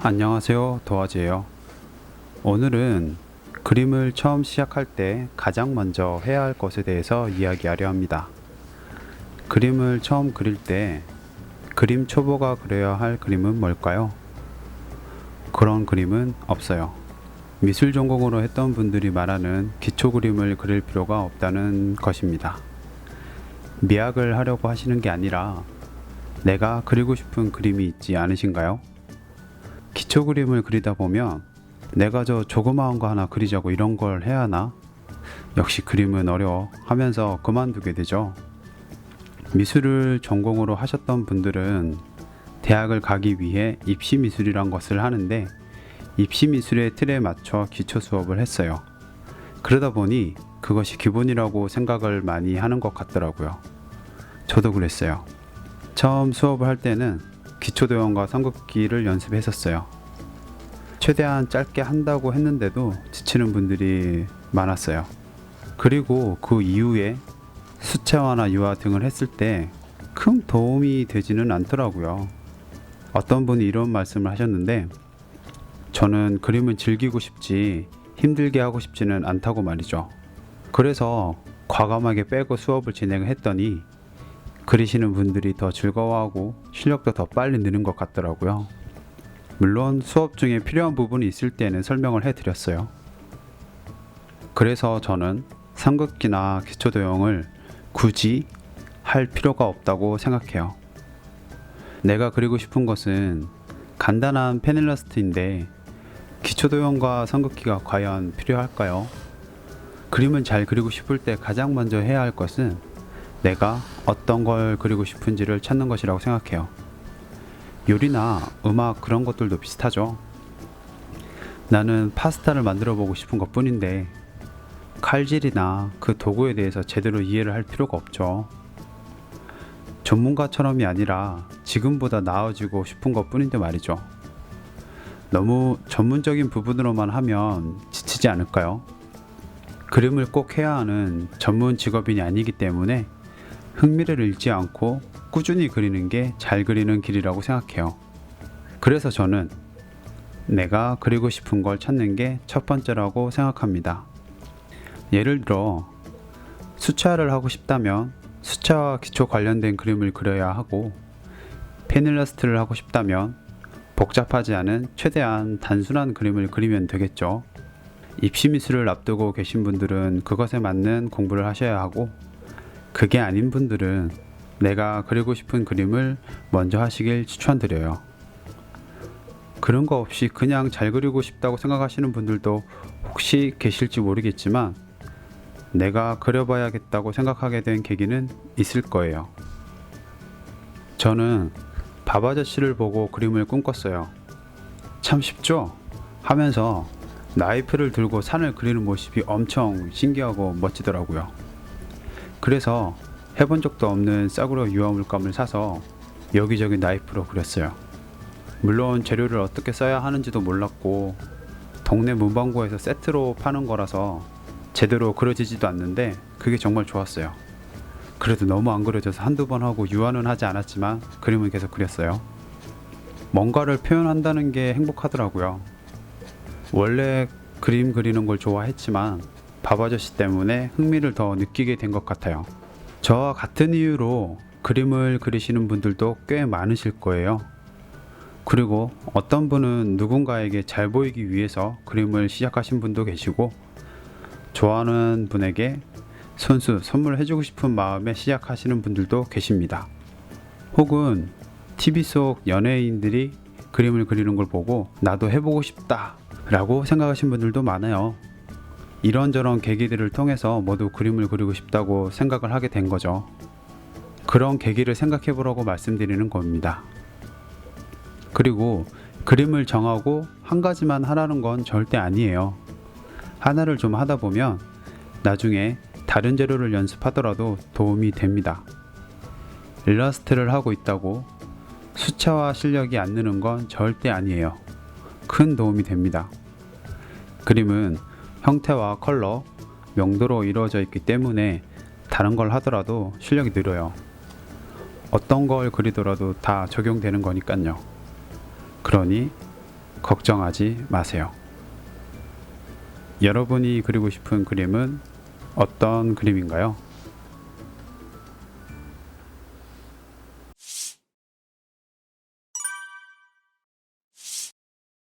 안녕하세요. 도화지예요. 오늘은 그림을 처음 시작할 때 가장 먼저 해야 할 것에 대해서 이야기하려 합니다. 그림을 처음 그릴 때 그림 초보가 그려야 할 그림은 뭘까요? 그런 그림은 없어요. 미술 전공으로 했던 분들이 말하는 기초 그림을 그릴 필요가 없다는 것입니다. 미학을 하려고 하시는 게 아니라 내가 그리고 싶은 그림이 있지 않으신가요? 기초 그림을 그리다 보면 내가 저 조그마한 거 하나 그리자고 이런 걸 해야 하나? 역시 그림은 어려워 하면서 그만두게 되죠. 미술을 전공으로 하셨던 분들은 대학을 가기 위해 입시 미술이란 것을 하는데 입시 미술의 틀에 맞춰 기초 수업을 했어요. 그러다 보니 그것이 기본이라고 생각을 많이 하는 것 같더라고요. 저도 그랬어요. 처음 수업을 할 때는 기초도형과 삼국기를 연습했었어요. 최대한 짧게 한다고 했는데도 지치는 분들이 많았어요. 그리고 그 이후에 수채화나 유화 등을 했을 때 큰 도움이 되지는 않더라고요. 어떤 분이 이런 말씀을 하셨는데 저는 그림을 즐기고 싶지 힘들게 하고 싶지는 않다고 말이죠. 그래서 과감하게 빼고 수업을 진행을 했더니 그리시는 분들이 더 즐거워하고 실력도 더 빨리 느는 것 같더라고요. 물론 수업 중에 필요한 부분이 있을 때는 설명을 해드렸어요. 그래서 저는 삼극기나 기초도형을 굳이 할 필요가 없다고 생각해요. 내가 그리고 싶은 것은 간단한 페닐러스트인데 기초도형과 삼극기가 과연 필요할까요? 그림을 잘 그리고 싶을 때 가장 먼저 해야 할 것은 내가 어떤 걸 그리고 싶은지를 찾는 것이라고 생각해요. 요리나 음악 그런 것들도 비슷하죠. 나는 파스타를 만들어 보고 싶은 것 뿐인데 칼질이나 그 도구에 대해서 제대로 이해를 할 필요가 없죠. 전문가처럼이 아니라 지금보다 나아지고 싶은 것 뿐인데 말이죠. 너무 전문적인 부분으로만 하면 지치지 않을까요? 그림을 꼭 해야 하는 전문 직업인이 아니기 때문에 흥미를 잃지 않고 꾸준히 그리는 게 잘 그리는 길이라고 생각해요. 그래서 저는 내가 그리고 싶은 걸 찾는 게 첫 번째라고 생각합니다. 예를 들어 수채화를 하고 싶다면 수채화 기초 관련된 그림을 그려야 하고 페닐러스트를 하고 싶다면 복잡하지 않은 최대한 단순한 그림을 그리면 되겠죠. 입시 미술을 앞두고 계신 분들은 그것에 맞는 공부를 하셔야 하고 그게 아닌 분들은 내가 그리고 싶은 그림을 먼저 하시길 추천드려요. 그런 거 없이 그냥 잘 그리고 싶다고 생각하시는 분들도 혹시 계실지 모르겠지만 내가 그려봐야겠다고 생각하게 된 계기는 있을 거예요. 저는 밥 아저씨를 보고 그림을 꿈꿨어요. 참 쉽죠? 하면서 나이프를 들고 산을 그리는 모습이 엄청 신기하고 멋지더라고요. 그래서 해본 적도 없는 싸구려 유화 물감을 사서 여기저기 나이프로 그렸어요. 물론 재료를 어떻게 써야 하는지도 몰랐고 동네 문방구에서 세트로 파는 거라서 제대로 그려지지도 않는데 그게 정말 좋았어요. 그래도 너무 안 그려져서 한두 번 하고 유화는 하지 않았지만 그림은 계속 그렸어요. 뭔가를 표현한다는 게 행복하더라고요. 원래 그림 그리는 걸 좋아했지만 밥 아저씨 때문에 흥미를 더 느끼게 된 것 같아요. 저와 같은 이유로 그림을 그리시는 분들도 꽤 많으실 거예요. 그리고 어떤 분은 누군가에게 잘 보이기 위해서 그림을 시작하신 분도 계시고, 좋아하는 분에게 손수 선물해주고 싶은 마음에 시작하시는 분들도 계십니다. 혹은 TV 속 연예인들이 그림을 그리는 걸 보고 나도 해보고 싶다 라고 생각하신 분들도 많아요. 이런저런 계기들을 통해서 모두 그림을 그리고 싶다고 생각을 하게 된 거죠. 그런 계기를 생각해 보라고 말씀드리는 겁니다. 그리고 그림을 정하고 한 가지만 하라는 건 절대 아니에요. 하나를 좀 하다 보면 나중에 다른 재료를 연습하더라도 도움이 됩니다. 일러스트를 하고 있다고 수채화 실력이 안 느는 건 절대 아니에요. 큰 도움이 됩니다. 그림은 형태와 컬러, 명도로 이루어져 있기 때문에 다른 걸 하더라도 실력이 늘어요. 어떤 걸 그리더라도 다 적용되는 거니까요. 그러니 걱정하지 마세요. 여러분이 그리고 싶은 그림은 어떤 그림인가요?